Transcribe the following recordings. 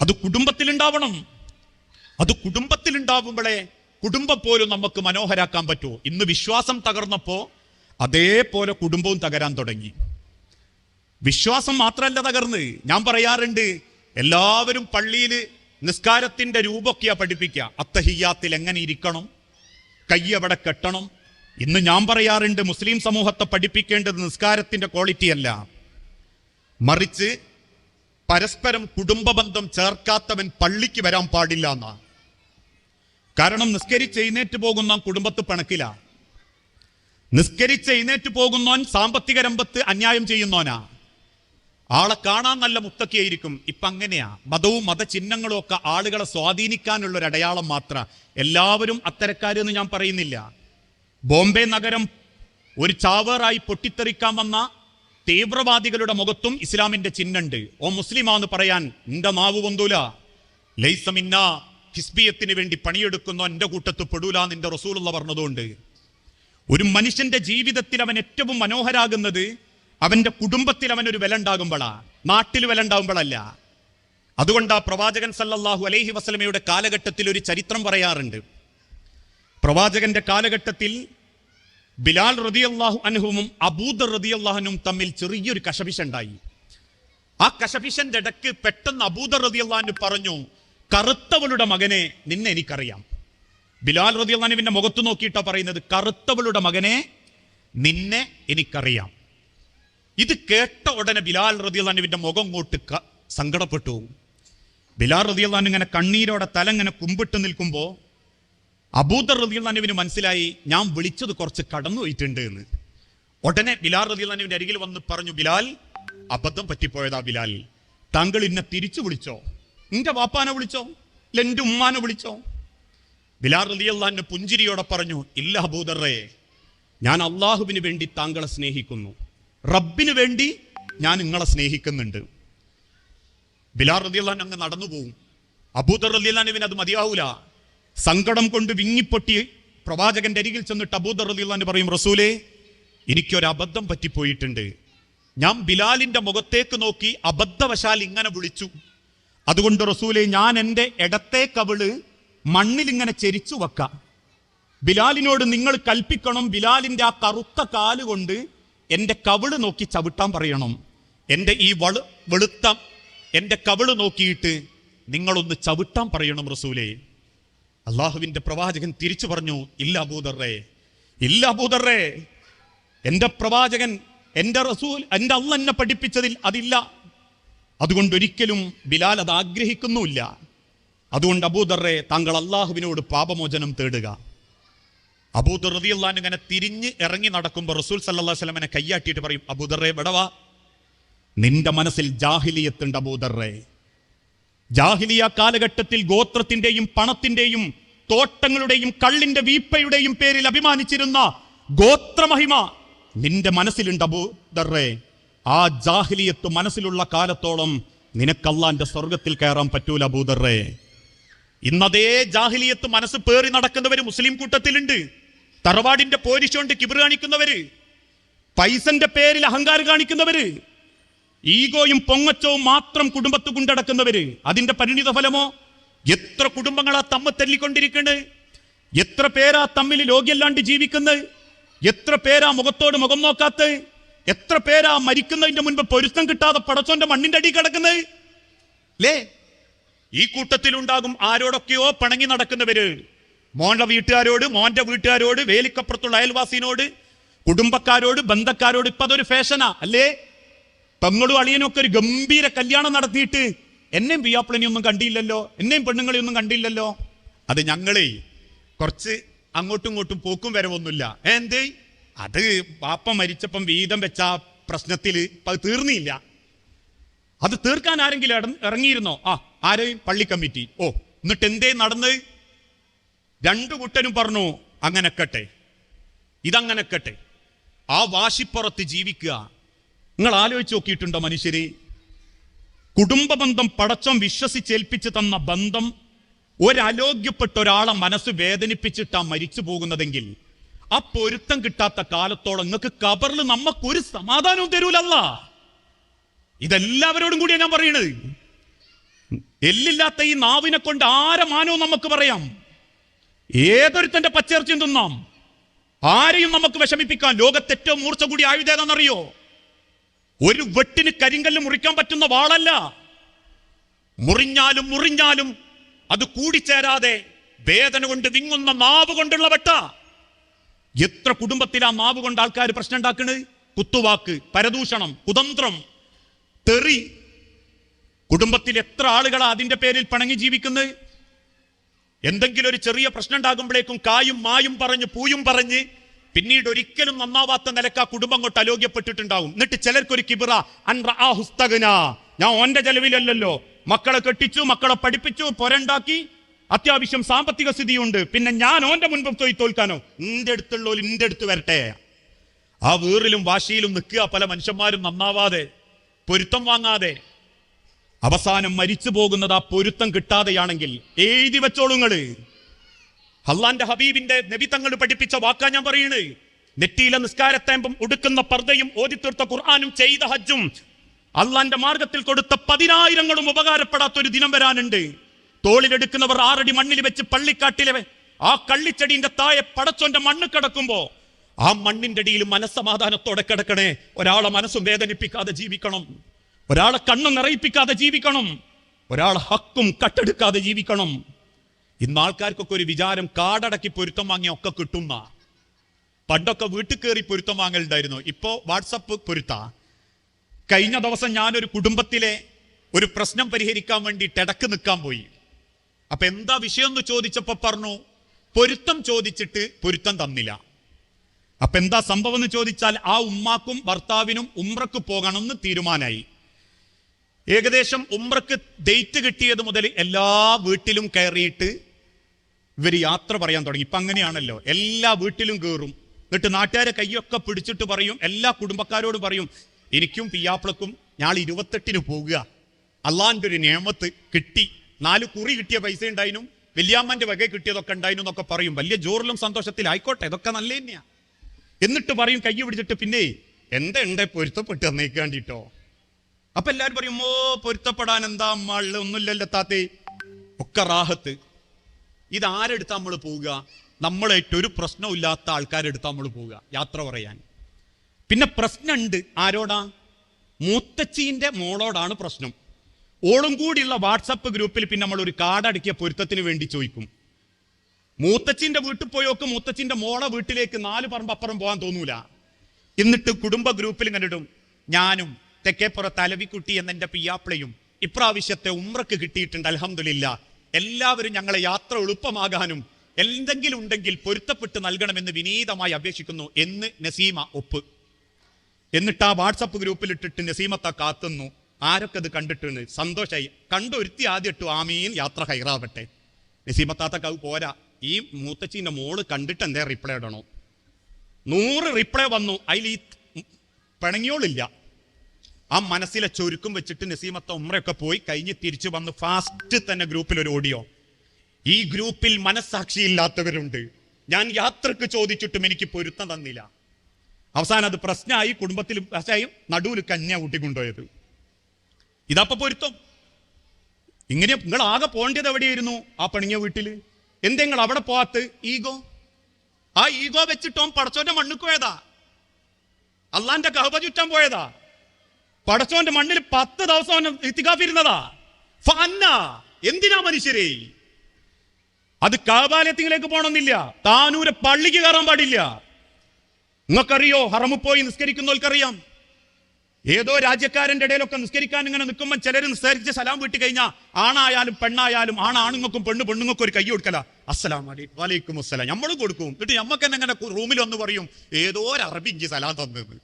അത് കുടുംബത്തിലുണ്ടാവണം. അത് കുടുംബത്തിലുണ്ടാവുമ്പോഴേ കുടുംബം പോലും നമുക്ക് മനോഹരാക്കാൻ പറ്റുമോ ഇന്ന് വിശ്വാസം തകർന്നപ്പോ അതേപോലെ കുടുംബവും തകരാൻ തുടങ്ങി. വിശ്വാസം മാത്രമല്ല തകർന്ന്. ഞാൻ പറയാറുണ്ട് എല്ലാവരും പള്ളിയിൽ നിസ്കാരത്തിന്റെ രൂപമൊക്കെയാ പഠിപ്പിക്കുക. അത്തഹിയാത്തിൽ എങ്ങനെ ഇരിക്കണം? കൈ എവിടെ കെട്ടണം? ഇന്ന് ഞാൻ പറയാറുണ്ട് മുസ്ലിം സമൂഹത്തെ പഠിപ്പിക്കേണ്ടത് നിസ്കാരത്തിന്റെ ക്വാളിറ്റി അല്ല മറിച്ച് പരസ്പരം കുടുംബബന്ധം ചേർക്കാത്തവൻ പള്ളിക്ക് വരാൻ പാടില്ല എന്നാ. കാരണം നിസ്കരിച്ച് എഴുന്നേറ്റ് പോകുന്ന കുടുംബത്ത് പിണക്കില്ല. നിസ്കരിച്ച് എഴുന്നേറ്റ് പോകുന്നവൻ സാമ്പത്തിക രംഗത്ത് അന്യായം ചെയ്യുന്നവനാ. ആളെ കാണാൻ നല്ല മുത്തക്കിയായിരിക്കും. ഇപ്പൊ അങ്ങനെയാ. മതവും മതചിഹ്നങ്ങളും ഒക്കെ ആളുകളെ സ്വാധീനിക്കാനുള്ള ഒരു അടയാളം മാത്ര. എല്ലാവരും അത്തരക്കാരെന്ന് ഞാൻ പറയുന്നില്ല. ബോംബെ നഗരം ഒരു ചാവറായി പൊട്ടിത്തെറിക്കാൻ വന്ന തീവ്രവാദികളുടെ മുഖത്തും ഇസ്ലാമിന്റെ ചിഹ്നുണ്ട് ഓ മുസ്ലിമാന്ന് പറയാൻ നിന്റെ നാവ് പൊന്തൂല. ലൈസമിന്ന ഹിസ്ബിയത്തിന് വേണ്ടി പണിയെടുക്കുന്ന എന്റെ കൂട്ടത്ത് പെടൂല നിന്റെ റസൂലുള്ള പറഞ്ഞതുകൊണ്ട്. ഒരു മനുഷ്യന്റെ ജീവിതത്തിൽ അവൻ ഏറ്റവും മനോഹരാകുന്നത് അവന്റെ കുടുംബത്തിൽ അവൻ ഒരു വില ഉണ്ടാകുമ്പോഴാ നാട്ടിൽ വില ഉണ്ടാകുമ്പോഴല്ല അതുകൊണ്ട് ആ പ്രവാചകൻ സല്ലല്ലാഹു അലൈഹി വസല്ലമയുടെ കാലഘട്ടത്തിൽ ഒരു ചരിത്രം പറയാറുണ്ട്. പ്രവാചകന്റെ കാലഘട്ടത്തിൽ ബിലാൽ റതി അള്ളാഹു അനുഹുവും അബൂദർ റതി അള്ളാഹനും തമ്മിൽ ചെറിയൊരു കശപിശുണ്ടായി. ആ കശപിശന്റെ ഇടയ്ക്ക് പെട്ടെന്ന് അബൂദർ റതി റതിയല്ലാഹു പറഞ്ഞു കറുത്തവളുടെ മകനെ നിന്നെ എനിക്കറിയാം. ബിലാൽ റതി റതിയല്ലാഹുവിന്റെ മുഖത്ത് നോക്കിയിട്ടാ പറയുന്നത് കറുത്തവളുടെ മകനെ നിന്നെ എനിക്കറിയാം. ഇത് കേട്ട ഉടനെ ബിലാൽ റതി റതിയല്ലാഹുവിന്റെ മുഖം കൊണ്ട് ക- സങ്കടപ്പെട്ടു. ബിലാൽ റതി റതിയല്ലാഹു ഇങ്ങനെ കണ്ണീരോടെ തല ഇങ്ങനെ കുമ്പിട്ട് നിൽക്കുമ്പോ അബൂദർ റതിയുള്ളാനുവിന് മനസ്സിലായി ഞാൻ വിളിച്ചത് കുറച്ച് കടന്നു പോയിട്ടുണ്ട് എന്ന്. ഉടനെ ബിലാൽ റതിയുള്ളാനുവിന്റെ അരികിൽ വന്ന് പറഞ്ഞു ബിലാൽ അബദ്ധം പറ്റിപ്പോയതാ ബിലാൽ. താങ്കൾ ഇന്നെ തിരിച്ചു വിളിച്ചോ? നിന്റെ വാപ്പാനെ വിളിച്ചോ? ഇല്ല എന്റെ ഉമ്മാനെ വിളിച്ചോ? ബിലാൽ റതിയല്ലാന്റെ പുഞ്ചിരിയോടെ പറഞ്ഞു ഇല്ല അബൂദറേ ഞാൻ അള്ളാഹുവിന് വേണ്ടി താങ്കളെ സ്നേഹിക്കുന്നു. റബ്ബിന് വേണ്ടി ഞാൻ നിങ്ങളെ സ്നേഹിക്കുന്നുണ്ട്. ബിലാൽ റതിയല്ലാൻ അങ്ങ് നടന്നു പോവും അബൂദർ റതിയല്ലാനുവിന് അത് മതിയാവൂല. സങ്കടം കൊണ്ട് വിങ്ങിപ്പൊട്ടി പ്രവാചകന്റെ അരികിൽ ചെന്നിട്ട് അബൂദർ റതിയല്ലാൻ പറയും റസൂലേ എനിക്കൊരു അബദ്ധം പറ്റിപ്പോയിട്ടുണ്ട്. ഞാൻ ബിലാലിന്റെ മുഖത്തേക്ക് നോക്കി അബദ്ധവശാൽ ഇങ്ങനെ വിളിച്ചു. അതുകൊണ്ട് റസൂലെ ഞാൻ എന്റെ ഇടത്തെ കവിൾ മണ്ണിൽ ഇങ്ങനെ ചെരിച്ചു വെക്ക. ബിലാലിനോട് നിങ്ങൾ കൽപ്പിക്കണം ബിലാലിന്റെ ആ കറുത്ത കാൽ കൊണ്ട് എന്റെ കവിൾ നോക്കി ചവിട്ടാൻ പറയണം. എന്റെ ഈ വളു വെളുത്ത എന്റെ കവിൾ നോക്കിയിട്ട് നിങ്ങളൊന്ന് ചവിട്ടാൻ പറയണം റസൂലേ. അള്ളാഹുവിന്റെ പ്രവാചകൻ തിരിച്ചു പറഞ്ഞു ഇല്ല അബൂദറേ ഇല്ല അബൂദറേ എന്റെ പ്രവാചകൻ എന്റെ റസൂൽ എന്റെ അള്ള എന്നെ പഠിപ്പിച്ചതിൽ അതില്ല. അതുകൊണ്ട് ഒരിക്കലും ബിലാൽ അത് ആഗ്രഹിക്കുന്നുമില്ല. അതുകൊണ്ട് അബൂദറേ താങ്കൾ അള്ളാഹുവിനോട് പാപമോചനം തേടുക. അബൂദർ റതിയുള്ള ഇങ്ങനെ തിരിഞ്ഞ് ഇറങ്ങി നടക്കുമ്പോൾ റസൂൽ സല്ലാ സ്വലമനെ കയ്യാട്ടിയിട്ട് പറയും അബൂദറേ വിടവാ നിന്റെ മനസ്സിൽ ജാഹിലിയത്തുണ്ട് അബൂദറേ ജാഹിലിയ കാലഘട്ടത്തിൽ ഗോത്രത്തിന്റെയും പണത്തിന്റെയും തോട്ടങ്ങളുടെയും കള്ളിന്റെ വീപ്പയുടെയും പേരിൽ അഭിമാനിച്ചിരുന്ന ഗോത്രമഹിമ നിന്റെ മനസ്സിലുണ്ട് അബൂദറേ ആ ജാഹിലിയത്ത് മനസ്സിലുള്ള കാലത്തോളം നിനക്കല്ലാന്റെ സ്വർഗത്തിൽ കയറാൻ പറ്റൂല അബൂദറേ ഇന്നതേ ജാഹിലിയത്ത് മനസ്സ് പേറി നടക്കുന്നവര് മുസ്ലിം കൂട്ടത്തിലുണ്ട്. തറവാടിന്റെ പോരിശോണ്ട് കിബിർ കാണിക്കുന്നവര് പൈസന്റെ പേരിൽ അഹങ്കാരം കാണിക്കുന്നവര് ഈഗോയും പൊങ്ങച്ചവും മാത്രം കുടുംബത്ത് കൊണ്ടടക്കുന്നവര് അതിന്റെ പരിണിത ഫലമോ? എത്ര കുടുംബങ്ങളാ തമ്മ തല്ലിക്കൊണ്ടിരിക്കുന്നത് എത്ര പേരാ തമ്മിൽ ലോകിയല്ലാണ്ട് ജീവിക്കുന്നത് എത്ര പേരാ മുഖത്തോട് മുഖം നോക്കാത്ത? എത്ര പേരാ മരിക്കുന്നതിന്റെ മുൻപ് പൊരുത്തം കിട്ടാതെ പടച്ചോന്റെ മണ്ണിന്റെ അടി കിടക്കുന്നത് ലേ ഈ കൂട്ടത്തിലുണ്ടാകും ആരോടൊക്കെയോ പണങ്ങി നടക്കുന്നവര്. മോന്റെ വീട്ടുകാരോട് മോന്റെ വീട്ടുകാരോട് വേലിക്കപ്പുറത്തുള്ള അയൽവാസിനോട് കുടുംബക്കാരോട് ബന്ധക്കാരോട് ഇപ്പൊ അതൊരു ഫാഷനാ അല്ലേ? പെങ്ങളും അളിയനൊക്കെ ഒരു ഗംഭീര കല്യാണം നടത്തിയിട്ട് എന്നെയും പിയാപ്പിളനെയൊന്നും കണ്ടില്ലല്ലോ എന്നെയും പെണ്ണുങ്ങളെ ഒന്നും കണ്ടില്ലല്ലോ. അത് ഞങ്ങളെ കുറച്ച് അങ്ങോട്ടും ഇങ്ങോട്ടും പോക്കും വരവൊന്നുമില്ല. എന്തേ? അത് പാപ്പ മരിച്ചപ്പം വീതം വെച്ച പ്രശ്നത്തിൽ അത് തീർന്നില്ല. അത് തീർക്കാൻ ആരെങ്കിലും ഇറങ്ങിയിരുന്നോ? ആ ആരെയും? പള്ളി കമ്മിറ്റി. ഓ എന്നിട്ട് എന്തേ നടന്ന്? രണ്ടു കുട്ടനും പറഞ്ഞു അങ്ങനെ കട്ടെ ഇതങ്ങനെ കട്ടെ ആ വാശിപ്പുറത്ത് ജീവിക്കുക. നിങ്ങൾ ആലോചിച്ച് നോക്കിയിട്ടുണ്ടോ മനുഷ്യരെ? കുടുംബ ബന്ധം പടച്ചം വിശ്വസിച്ചേൽപ്പിച്ച് തന്ന ബന്ധം ഒരലോഗ്യപ്പെട്ട ഒരാളെ മനസ്സ് വേദനിപ്പിച്ചിട്ടാ മരിച്ചു പോകുന്നതെങ്കിൽ ആ പൊരുത്തം കിട്ടാത്ത കാലത്തോളം നിങ്ങൾക്ക് കബറിൽ നമുക്കൊരു സമാധാനവും തരൂലല്ല. ഇതെല്ലാവരോടും കൂടിയാ ഞാൻ പറയണത്. എല്ലില്ലാത്ത ഈ നാവിനെ കൊണ്ട് ആരെ മാനവും നമുക്ക് പറയാം? ഏതൊരുത്തന്റെ പച്ചയിറച്ചിയും തിന്നാം? ആരെയും നമുക്ക് ലോകത്തെ ഏറ്റവും മൂർച്ച കൂടി ആയുധം ഏതാണെന്നറിയോ? ഒരു വെട്ടിന് കരിങ്കല്ല് മുറിക്കാൻ പറ്റുന്ന വാളല്ല. മുറിഞ്ഞാലും മുറിഞ്ഞാലും അത് കൂടിച്ചേരാതെ വേദന കൊണ്ട് വിങ്ങുന്ന നാവ് കൊണ്ടുള്ള വെട്ട. എത്ര കുടുംബത്തിൽ ആ നാവ് കൊണ്ട് ആൾക്കാർ പ്രശ്നം ഉണ്ടാക്കുന്നത് കുത്തുവാക്ക് പരദൂഷണം കുതന്ത്രം തെറി. കുടുംബത്തിൽ എത്ര ആളുകളാ അതിന്റെ പേരിൽ പണങ്ങി ജീവിക്കുന്നത് എന്തെങ്കിലും ഒരു ചെറിയ പ്രശ്നം ഉണ്ടാകുമ്പോഴേക്കും കായും മായും പറഞ്ഞ് പൂയും പറഞ്ഞ് പിന്നീട് ഒരിക്കലും നന്നാവാത്ത നിലയ്ക്ക് ആ കുടുംബം കൊണ്ട് അലോഗ്യപ്പെട്ടിട്ടുണ്ടാവും എന്നിട്ട് ചിലർക്കൊരു കിബിറ അൻസ്തകന ഞാൻ ഓന്റെ ചെലവിലല്ലല്ലോ. മക്കളെ കെട്ടിച്ചു മക്കളെ പഠിപ്പിച്ചു പൊരണ്ടാക്കി. അത്യാവശ്യം സാമ്പത്തിക സ്ഥിതിയുണ്ട്. പിന്നെ ഞാൻ ഓന്റെ മുൻപ് പോയി തോൽക്കാനോ? നിന്റെ അടുത്തുള്ളവർ നിന്റെ അടുത്ത് വരട്ടെ. ആ വീറിലും വാശിയിലും നിൽക്കുക പല മനുഷ്യന്മാരും നന്നാവാതെ പൊരുത്തം വാങ്ങാതെ. അവസാനം മരിച്ചു പോകുന്നത് ആ പൊരുത്തം കിട്ടാതെയാണെങ്കിൽ എഴുതി വെച്ചോളുങ്ങൾ അള്ളാന്റെ ഹബീബിന്റെ നബി തങ്ങൾ പഠിപ്പിച്ച വാക്കാ ഞാൻ പറയുന്നത് നെറ്റിയിലെ നിസ്കാരത്തേമ്പം ഉടുക്കുന്ന പർദ്ദയും ഓതിത്തീർത്ത ഖുർആാനും ചെയ്ത ഹജ്ജും അള്ളാന്റെ മാർഗത്തിൽ കൊടുത്ത പതിനായിരങ്ങളും ഉപകാരപ്പെടാത്ത ഒരു ദിനം വരാനുണ്ട്. തോളിലെടുക്കുന്നവർ ആറടി മണ്ണിൽ വെച്ച് പള്ളിക്കാട്ടിലെ ആ കള്ളിച്ചെടിന്റെ താഴെ പടച്ചോന്റെ മണ്ണ് കിടക്കുമ്പോ ആ മണ്ണിന്റെ അടിയിൽ മനസ്സമാധാനത്തോടെ കിടക്കണേ. ഒരാളെ മനസ്സും വേദനിപ്പിക്കാതെ ജീവിക്കണം. ഒരാളെ കണ്ണും നിറയിപ്പിക്കാതെ ജീവിക്കണം. ഒരാളെ ഹക്കും കട്ടെടുക്കാതെ ജീവിക്കണം. ഇന്ന് ആൾക്കാർക്കൊക്കെ ഒരു വിചാരം കാടടക്കി പൊരുത്തം വാങ്ങിയ ഒക്കെ കിട്ടുന്ന. പണ്ടൊക്കെ വീട്ടിൽ കയറി പൊരുത്തം വാങ്ങലുണ്ടായിരുന്നു. ഇപ്പോ വാട്സപ്പ് പൊരുത്ത. കഴിഞ്ഞ ദിവസം ഞാനൊരു കുടുംബത്തിലെ ഒരു പ്രശ്നം പരിഹരിക്കാൻ വേണ്ടി ഇടയ്ക്ക് നിൽക്കാൻ പോയി. അപ്പൊ എന്താ വിഷയം എന്ന് ചോദിച്ചപ്പോ പറഞ്ഞു പൊരുത്തം ചോദിച്ചിട്ട് പൊരുത്തം തന്നില്ല. അപ്പൊ എന്താ സംഭവം എന്ന് ചോദിച്ചാൽ ആ ഉമ്മാക്കും ഭർത്താവിനും ഉമ്രക്ക് പോകണമെന്ന് തീരുമാനമായി ഏകദേശം ഉമ്രക്ക് ഡേറ്റ് കിട്ടിയത് മുതൽ എല്ലാ വീട്ടിലും കയറിയിട്ട് ഇവർ യാത്ര പറയാൻ തുടങ്ങി. ഇപ്പൊ അങ്ങനെയാണല്ലോ. എല്ലാ വീട്ടിലും കയറും എന്നിട്ട് നാട്ടുകാരെ കൈയൊക്കെ പിടിച്ചിട്ട് പറയും. എല്ലാ കുടുംബക്കാരോടും പറയും എനിക്കും പിയാപ്പിളക്കും ഞാൻ ഇരുപത്തെട്ടിന് പോകുക. അള്ളാന്റെ ഒരു നിയമത്ത് കിട്ടി. നാല് കുറി കിട്ടിയ പൈസ ഉണ്ടായിരുന്നു വല്യാമ്മന്റെ വക കിട്ടിയതൊക്കെ ഉണ്ടായിരുന്നു എന്നൊക്കെ പറയും. വലിയ ജോറിലും സന്തോഷത്തിൽ ആയിക്കോട്ടെ ഇതൊക്കെ നല്ല തന്നെയാ. എന്നിട്ട് പറയും കൈ പിടിച്ചിട്ട് പിന്നെ എന്താ ഉണ്ട് പൊരുത്തപ്പെട്ട് തന്നേക്കാണ്ടിട്ടോ അപ്പൊ എല്ലാരും പറയും ഓ പൊരുത്തപ്പെടാൻ എന്താ മള്ള? ഒന്നുമില്ലല്ലോ താത്തേ. ഒക്കെ റാഹത്ത്. ഇത് ആരെടുത്താ നമ്മൾ പോവുക? നമ്മളായിട്ട് ഒരു പ്രശ്നമില്ലാത്ത ആൾക്കാരെടുത്ത് നമ്മൾ പോവുക. യാത്ര പറയാൻ. പിന്നെ പ്രശ്നമുണ്ട് ആരോടാ? മൂത്തച്ചീന്റെ മോളോടാണ് പ്രശ്നം. ഓളും കൂടിയുള്ള വാട്സപ്പ് ഗ്രൂപ്പിൽ പിന്നെ നമ്മൾ ഒരു കാർഡടക്കിയ പൊരുത്തത്തിന് വേണ്ടി ചോദിക്കും. മൂത്തച്ചീന്റെ വീട്ടിൽ പോയോക്ക് മൂത്തച്ഛന്റെ മോളെ വീട്ടിലേക്ക് നാല് പറമ്പ് അപ്പുറം പോകാൻ തോന്നൂല. എന്നിട്ട് കുടുംബ ഗ്രൂപ്പിൽ ഇടും. ഞാനും തെക്കേപ്പുറത്ത് അലവിക്കുട്ടി എന്ന എന്റെ പിയാപ്പിളയും ഇപ്രാവശ്യത്തെ ഉമ്രക്ക് കിട്ടിയിട്ടുണ്ട്. അൽഹംദുലില്ല. എല്ലാവരും ഞങ്ങളെ യാത്ര എളുപ്പമാകാനും എന്തെങ്കിലും ഉണ്ടെങ്കിൽ പൊരുത്തപ്പെട്ട് നൽകണമെന്ന് വിനീതമായി അപേക്ഷിക്കുന്നു എന്ന് നസീമ ഒപ്പ്. എന്നിട്ട് ആ വാട്സപ്പ് ഗ്രൂപ്പിൽ ഇട്ടിട്ട് നസീമത്ത കാത്തുന്നു. ആരൊക്കെ അത് കണ്ടിട്ടുണ്ട്? സന്തോഷമായി കണ്ടൊരുത്തി ആദ്യം ഇട്ടു ആമീൻ യാത്ര ഹൈറാവട്ടെ. നസീമത്താത്തക്ക് അത് പോരാ. ഈ മൂത്തച്ചീന്റെ മോൾ കണ്ടിട്ട് എന്തേ റിപ്ലൈ ഇടണോ? നൂറ് റിപ്ലൈ വന്നു. അതിൽ ഈ പിണങ്ങിയോളില്ല. ആ മനസ്സിലെ ചൊരുക്കും വെച്ചിട്ട് നസീമത്ത ഉമ്രയൊക്കെ പോയി കഴിഞ്ഞ് തിരിച്ചു വന്ന് ഫാസ്റ്റ് തന്നെ ഗ്രൂപ്പിൽ ഒരു ഓഡിയോ. ഈ ഗ്രൂപ്പിൽ മനസ്സാക്ഷിയില്ലാത്തവരുണ്ട്. ഞാൻ യാത്രയ്ക്ക് ചോദിച്ചിട്ടും എനിക്ക് പൊരുത്തം തന്നില്ല. അവസാനം അത് പ്രശ്നമായി കുടുംബത്തിൽ പ്രശ്നമായും നടുവിൽ കന്യ കൂട്ടിക്കൊണ്ടുപോയത് ഇതപ്പൊ പൊരുത്തം. ഇങ്ങനെ നിങ്ങൾ ആകെ പോകേണ്ടത് എവിടെയായിരുന്നു ആ പണിഞ്ഞ വീട്ടിൽ എന്തേ നിങ്ങൾ അവിടെ പോകാത്ത ഈഗോ? ആ ഈഗോ വെച്ചിട്ടോ പടച്ചോന്റെ മണ്ണുക്ക് പോയതാ. അള്ളാന്റെ കഹബ ചുറ്റാൻ പോയതാ. പടച്ചോന്റെ മണ്ണിൽ പത്ത് ദിവസം അവൻ ഇത്തികാഫിരുന്നതാ അന്ന എന്തിനാ മനുഷ്യരെ? അത് കാബാലയത്തിലേക്ക് പോകണമെന്നില്ല. താനൂരെ പള്ളിക്ക് കയറാൻ പാടില്ല. നിങ്ങൾക്കറിയോ ഹറമു പോയി നിസ്കരിക്കുന്നവർക്കറിയാം. ഏതോ രാജ്യക്കാരന്റെ ഇടയിലൊക്കെ നിസ്കരിക്കാൻ ഇങ്ങനെ നിൽക്കുമ്പോൾ ചിലർ നിസ്കരിച്ച് സലാം വീട്ടി കഴിഞ്ഞാൽ ആണായാലും പെണ്ണായാലും ആണാണുങ്ങൾക്കും പെണ്ണ് പെണ്ണുങ്ങൾക്കും ഒരു കൈ കൊടുക്കല. അസ്സലാം വലൈക്കും അസ്സലാം. നമ്മളും കൊടുക്കും. എന്നിട്ട് നമ്മക്ക് തന്നെ ഇങ്ങനെ റൂമിൽ വന്ന് പറയും ഏതോ ഒരു അറബി ഇഞ്ചി സലാം തന്നത്.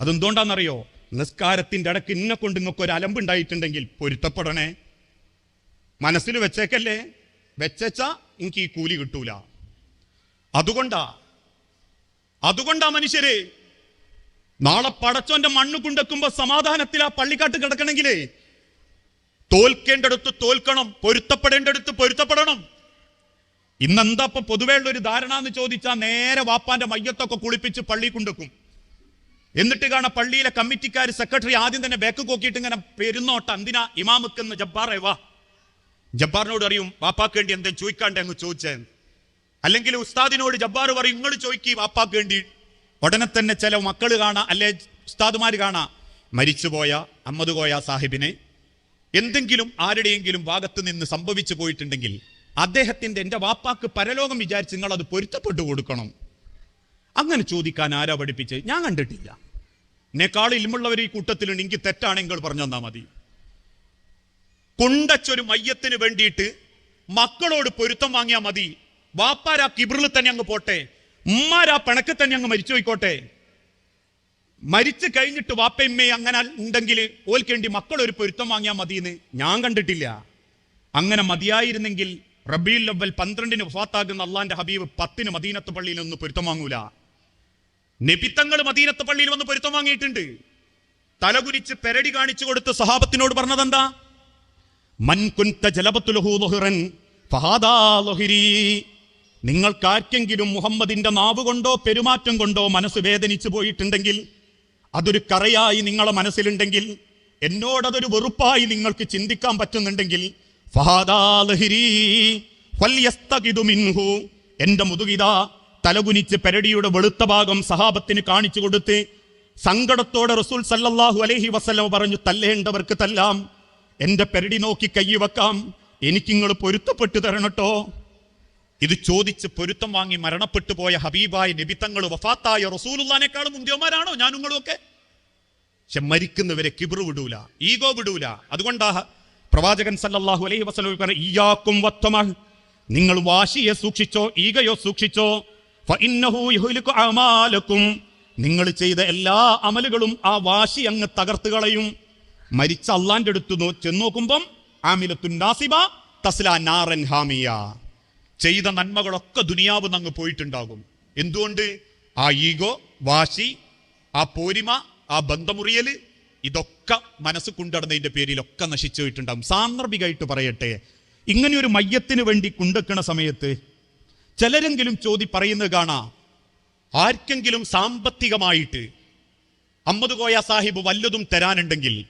അതെന്തുകൊണ്ടാണെന്നറിയോ നിസ്കാരത്തിന്റെ ഇടയ്ക്ക് ഇന്നെ കൊണ്ട് നിങ്ങൾക്ക് ഒരു അലമ്പുണ്ടായിട്ടുണ്ടെങ്കിൽ പൊരുത്തപ്പെടണേ. മനസ്സിൽ വെച്ചേക്കല്ലേ? വെച്ചാ എനിക്ക് ഈ കൂലി കിട്ടൂല. അതുകൊണ്ടാ അതുകൊണ്ടാ മനുഷ്യരെ നാളെ പടച്ചോന്റെ മണ്ണ് കൊണ്ടെക്കുമ്പോ സമാധാനത്തിൽ ആ പള്ളിക്കാട്ട് കിടക്കണമെങ്കിലേ തോൽക്കേണ്ടടുത്ത് തോൽക്കണം പൊരുത്തപ്പെടേണ്ടടുത്ത് പൊരുത്തപ്പെടണം. ഇന്നെന്താ ഇപ്പൊ പൊതുവേ ഉള്ള ഒരു ധാരണ എന്ന് ചോദിച്ചാൽ നേരെ വാപ്പാന്റെ മയ്യത്തൊക്കെ കുളിപ്പിച്ച് പള്ളി കൊണ്ടെക്കും. എന്നിട്ട് കാണാം പള്ളിയിലെ കമ്മിറ്റിക്കാർ സെക്രട്ടറി ആദ്യം തന്നെ ബാക്ക് കോക്കിയിട്ട് ഇങ്ങനെ പെരുന്നോട്ട എന്തിനാ ഇമാമുക്കെന്ന് ജബ്ബാറേ വാ ജബ്ബാറിനോട് അറിയും വാപ്പാക്ക് വേണ്ടി എന്തെങ്കിലും ചോദിക്കാണ്ട് അങ്ങ് ചോദിച്ചേ. അല്ലെങ്കിൽ ഉസ്താദിനോട് ജബ്ബാർ പറയും നിങ്ങൾ ചോദിക്കി വാപ്പാക്ക് വേണ്ടി. ഉടനെ തന്നെ ചില മക്കൾ കാണാ അല്ലെ ഉസ്താദുമാർ കാണാ മരിച്ചുപോയ അമ്മദ് കോയ സാഹിബിനെ എന്തെങ്കിലും ആരുടെയെങ്കിലും ഭാഗത്ത് നിന്ന് സംഭവിച്ചു പോയിട്ടുണ്ടെങ്കിൽ അദ്ദേഹത്തിന്റെ എന്റെ വാപ്പാക്ക് പരലോകം വിചാരിച്ച് നിങ്ങൾ അത് പൊരുത്തപ്പെട്ടു കൊടുക്കണം. അങ്ങനെ ചോദിക്കാൻ ആരാ പഠിപ്പിച്ച്? ഞാൻ കണ്ടിട്ടില്ല. എന്നെക്കാൾ ഇൽമുള്ളവർ ഈ കൂട്ടത്തിലുണ്ട് എനിക്ക് തെറ്റാണെങ്കിൽ പറഞ്ഞു തന്നാൽ മതി. കുണ്ടച്ചൊരു മയ്യത്തിന് വേണ്ടിയിട്ട് മക്കളോട് പൊരുത്തം വാങ്ങിയാൽ മതി. വാപ്പാരാ കിബിറിൽ തന്നെ അങ്ങ് പോട്ടെ. ഉമ്മാരാ പിണക്ക് തന്നെ അങ്ങ് മരിച്ചു പോയിക്കോട്ടെ. മരിച്ചു കഴിഞ്ഞിട്ട് വാപ്പയമ്മയെ അങ്ങനെ ഉണ്ടെങ്കിൽ ഓൽക്കേണ്ടി മക്കളൊരു പൊരുത്തം വാങ്ങിയാൽ മതിയെന്ന് ഞാൻ കണ്ടിട്ടില്ല. അങ്ങനെ മതിയായിരുന്നെങ്കിൽ റബീൽ ലവൽ പന്ത്രണ്ടിന് വഫാത്താകുന്ന അള്ളാന്റെ ഹബീബ് പത്തിന് മദീനത്ത് പള്ളിയിൽ ഒന്ന് പൊരുത്തം വാങ്ങൂല. നബിത്തങ്ങൾ മദീനത്ത് പള്ളിയിൽ വന്ന് പൊരുത്തം വാങ്ങിയിട്ടുണ്ട് തലകുരിച്ച് പെരടി കാണിച്ചു കൊടുത്ത് സഹാബത്തിനോട് പറഞ്ഞതെന്താ മൻകുന്ത കുൻത ജലബത്തുലഹു ളുഹ്റൻ ഫഹാദാ ളുഹ്രി. നിങ്ങൾക്കാർക്കെങ്കിലും മുഹമ്മദിന്റെ നാവ് കൊണ്ടോ പെരുമാറ്റം കൊണ്ടോ മനസ്സ് വേദനിച്ചു പോയിട്ടുണ്ടെങ്കിൽ അതൊരു കറയായി നിങ്ങളെ മനസ്സിലുണ്ടെങ്കിൽ എന്നോടതൊരു വെറുപ്പായി നിങ്ങൾക്ക് ചിന്തിക്കാൻ പറ്റുന്നുണ്ടെങ്കിൽ ഫഹാദാ ലഹിരി. എന്റെ മുതുകിത തലകുനിച്ച് പെരടിയുടെ വെളുത്ത ഭാഗം സഹാബത്തിന് കാണിച്ചു കൊടുത്ത് സങ്കടത്തോടെ റസൂൽ സല്ലല്ലാഹു അലൈഹി വസല്ലം പറഞ്ഞു തല്ലേണ്ടവർക്ക് തല്ലാം. എന്റെ പെരടി നോക്കി കൈ വെക്കാം. എനിക്കിങ്ങൾ പൊരുത്തപ്പെട്ടു തരണട്ടോ. ഇത് ചോദിച്ച് പൊരുത്തം വാങ്ങി മരണപ്പെട്ടു പോയ ഹബീബായ നബിത്തങ്ങൾ വഫാത്തായ റസൂലുള്ളാനേക്കാളും മുന്തിയോമാരാണോ ഞാൻ നിങ്ങളുമൊക്കെ പക്ഷെ മരിക്കുന്നവരെ കിബർ വിടൂല ഈഗോ വിടൂല. അതുകൊണ്ടാ പ്രവാചകൻ സല്ലല്ലാഹു അലൈഹി വസല്ലം പറഞ്ഞു ഇയാക്കും വത്തമഹ്. നിങ്ങൾ വാശിയെ സൂക്ഷിച്ചോ ഈഗയോ സൂക്ഷിച്ചോ. അമാലക്കും. നിങ്ങൾ ചെയ്ത എല്ലാ അമലുകളും ആ വാശി അങ്ങ് തകർത്ത് കളയും. മരിച്ച അള്ളാന്റെ അടുത്ത് ചെന്ന് നോക്കുമ്പം ഹാമിയ. ചെയ്ത നന്മകളൊക്കെ ദുനിയാവ് അങ്ങ് പോയിട്ടുണ്ടാകും. എന്തുകൊണ്ട്? ആ ഈഗോ വാശി ആ പോരിമ ആ ബന്ധമുറിയൽ ഇതൊക്കെ മനസ്സ് കൊണ്ടടന്നതിന്റെ പേരിലൊക്കെ നശിച്ചു പോയിട്ടുണ്ടാകും. സാന്ദർഭികമായിട്ട് പറയട്ടെ. ഇങ്ങനെ ഒരു മയ്യത്തിന് വേണ്ടി കുണ്ടക്കണ സമയത്ത് ചിലരെങ്കിലും ചോദി പറയുന്നത് കാണാ. ആർക്കെങ്കിലും സാമ്പത്തികമായിട്ട് അമ്മദ് കോയ സാഹിബ് വല്ലതും തരാനുണ്ടെങ്കിൽ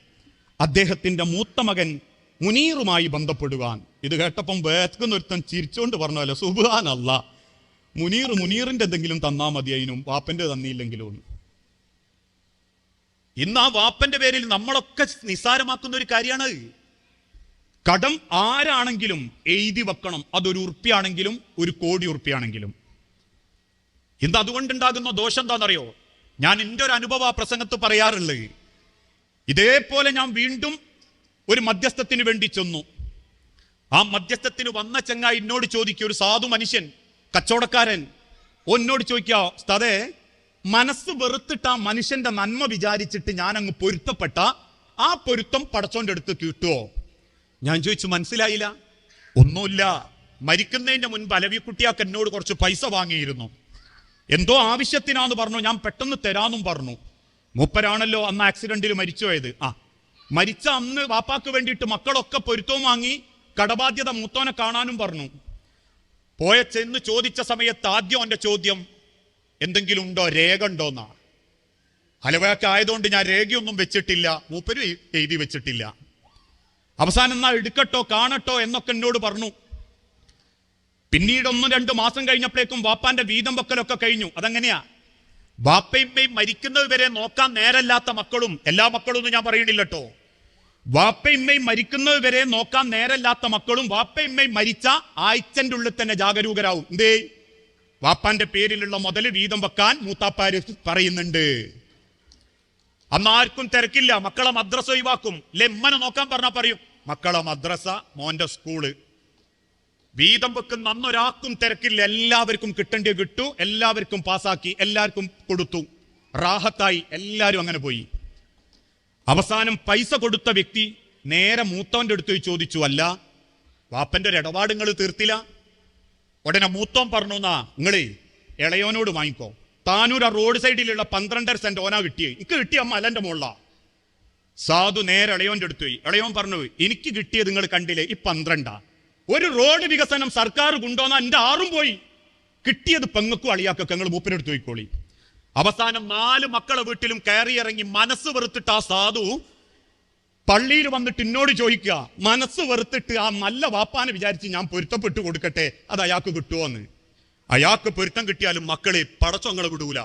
അദ്ദേഹത്തിന്റെ മൂത്ത മകൻ മുനീറുമായി ബന്ധപ്പെടുവാൻ. ഇത് കേട്ടപ്പം വേക്കുന്നൊരുത്തൻ ചിരിച്ചുകൊണ്ട് പറഞ്ഞല്ലോ സുബാൻ അല്ല മുനീർ മുനീറിന്റെ എന്തെങ്കിലും തന്നാ മതി അതിനും വാപ്പന്റെ തന്നില്ലെങ്കിലും എന്ന്. ഇന്ന് ആ വാപ്പന്റെ പേരിൽ നമ്മളൊക്കെ നിസ്സാരമാക്കുന്ന ഒരു കാര്യമാണ് കടം ആരാണെങ്കിലും എഴുതി വെക്കണം. അതൊരു ഉറുപ്പിയാണെങ്കിലും ഒരു കോടി ഉറുപ്പിയാണെങ്കിലും. ഇന്ന് അതുകൊണ്ടുണ്ടാകുന്ന ദോഷം എന്താണെന്നറിയോ? ഞാൻ എന്റെ ഒരു അനുഭവ പ്രസംഗത്ത് പറയാറുള്ളത്. ഇതേപോലെ ഞാൻ വീണ്ടും ഒരു മധ്യസ്ഥത്തിന് വേണ്ടി ചെന്നു. ആ മധ്യസ്ഥത്തിന് വന്ന ചങ്ങായി എന്നോട് ചോദിക്കുക ഒരു സാധു മനുഷ്യൻ കച്ചവടക്കാരൻ. ഒന്നോട് ചോദിക്കുക സ്ഥതേ മനസ്സ് വെറുത്തിട്ട് ആ മനുഷ്യന്റെ നന്മ വിചാരിച്ചിട്ട് ഞാൻ അങ്ങ് പൊരുത്തപ്പെട്ട ആ പൊരുത്തം പടച്ചോന്റെ അടുത്ത് കിട്ടുമോ ഞാൻ ചോദിച്ചു മനസ്സിലായില്ല? ഒന്നുമില്ല. മരിക്കുന്നതിന്റെ മുൻപ് അലവിക്കുട്ടിയാക്ക് എന്നോട് കുറച്ച് പൈസ വാങ്ങിയിരുന്നു. എന്തോ ആവശ്യത്തിനാന്ന് പറഞ്ഞു. ഞാൻ പെട്ടെന്ന് തരാന്നും പറഞ്ഞു. മൂപ്പരാണല്ലോ അന്ന് ആക്സിഡന്റിൽ മരിച്ചുപോയത് ആ മരിച്ച അന്ന് വാപ്പാക്ക് വേണ്ടിയിട്ട് മക്കളൊക്കെ പൊരുത്തവും വാങ്ങി കടബാധ്യത മൂത്തോനെ കാണാനും പറഞ്ഞു. പോയ ചെന്ന് ചോദിച്ച സമയത്ത് ആദ്യം എന്റെ ചോദ്യം എന്തെങ്കിലും ഉണ്ടോ? രേഖ ഉണ്ടോന്നാ? ഹലവയൊക്കെ ആയതുകൊണ്ട് ഞാൻ രേഖയൊന്നും വെച്ചിട്ടില്ല. മൂപ്പര് എഴുതി വെച്ചിട്ടില്ല. അവസാനം എന്നാ എടുക്കട്ടോ കാണട്ടോ എന്നൊക്കെ എന്നോട് പറഞ്ഞു. പിന്നീട് ഒന്നും രണ്ടു മാസം കഴിഞ്ഞപ്പോഴേക്കും വാപ്പാന്റെ വീതം പൊക്കലൊക്കെ കഴിഞ്ഞു. അതെങ്ങനെയാ? വാപ്പയുമ്മയും മരിക്കുന്നത് വരെ നോക്കാൻ നേരല്ലാത്ത മക്കളും എല്ലാ മക്കളും ഒന്നും ഞാൻ പറയണില്ലട്ടോ വാപ്പയമ്മയും മരിക്കുന്നത് വരെ നോക്കാൻ നേരല്ലാത്ത മക്കളും വാപ്പയമ്മയും മരിച്ച ആഴ്ചന്റെ ഉള്ളിൽ തന്നെ ജാഗരൂകരാവും. എന്തേ? വാപ്പാന്റെ പേരിലുള്ള മുതൽ വീതം വെക്കാൻ മൂത്താപ്പാര് പറയുന്നുണ്ട്. അന്ന് ആർക്കും തിരക്കില്ല. മക്കളെ മദ്രസ ഒഴിവാക്കും. ലെമ്മനെ നോക്കാൻ പറഞ്ഞാൽ പറയും. മക്കളെ മദ്രസ മോന്റെ സ്കൂൾ. വീതം വെക്കുന്ന അന്നൊരാൾക്കും തിരക്കില്ല. എല്ലാവർക്കും കിട്ടേണ്ടി കിട്ടു എല്ലാവർക്കും പാസ്സാക്കി. എല്ലാവർക്കും കൊടുത്തു. റാഹത്തായി. എല്ലാവരും അങ്ങനെ പോയി. അവസാനം പൈസ കൊടുത്ത വ്യക്തി നേരെ മൂത്തവന്റെ അടുത്ത് ചോദിച്ചു അല്ല വാപ്പന്റെ ഒരു ഇടപാട് നിങ്ങൾ തീർത്തില്ല? ഉടനെ മൂത്തോൻ പറഞ്ഞു എന്നാ നിങ്ങളേ ഇളയോനോട് വാങ്ങിക്കോ. താനൂർ ആ റോഡ് സൈഡിലുള്ള പന്ത്രണ്ടര സെന്റ് ഓനാ കിട്ടിയേ. എനിക്ക് കിട്ടിയ അമ്മ മുകളിലാണ് മുകളിലാ സാധു നേരെ ഇളയോന്റെ അടുത്ത് പോയി. ഇളയോൻ പറഞ്ഞു എനിക്ക് കിട്ടിയത് നിങ്ങൾ കണ്ടില്ലേ? ഈ പന്ത്രണ്ടാ. ഒരു റോഡ് വികസനം സർക്കാർ കൊണ്ടുവന്നാൽ എന്റെ ആറും പോയി. കിട്ടിയത് പെങ്ങക്കും അളിയാക്കൊക്കെ നിങ്ങൾ മൂപ്പിനെടുത്ത് പോയിക്കോളി. അവസാനം നാല് മക്കളെ വീട്ടിലും കയറി ഇറങ്ങി മനസ്സ് വെറുത്തിട്ട് ആ സാധു പള്ളിയിൽ വന്നിട്ട് എന്നോട് ചോദിക്കുക മനസ്സ് വെറുത്തിട്ട് ആ നല്ല വാപ്പാനെ വിചാരിച്ച് ഞാൻ പൊരുത്തപ്പെട്ട് കൊടുക്കട്ടെ? അത് അയാൾക്ക് കിട്ടുമോ എന്ന് അയാൾക്ക് പൊരുത്തം കിട്ടിയാലും മക്കളെ പടച്ചങ്ങളെ വിടൂല.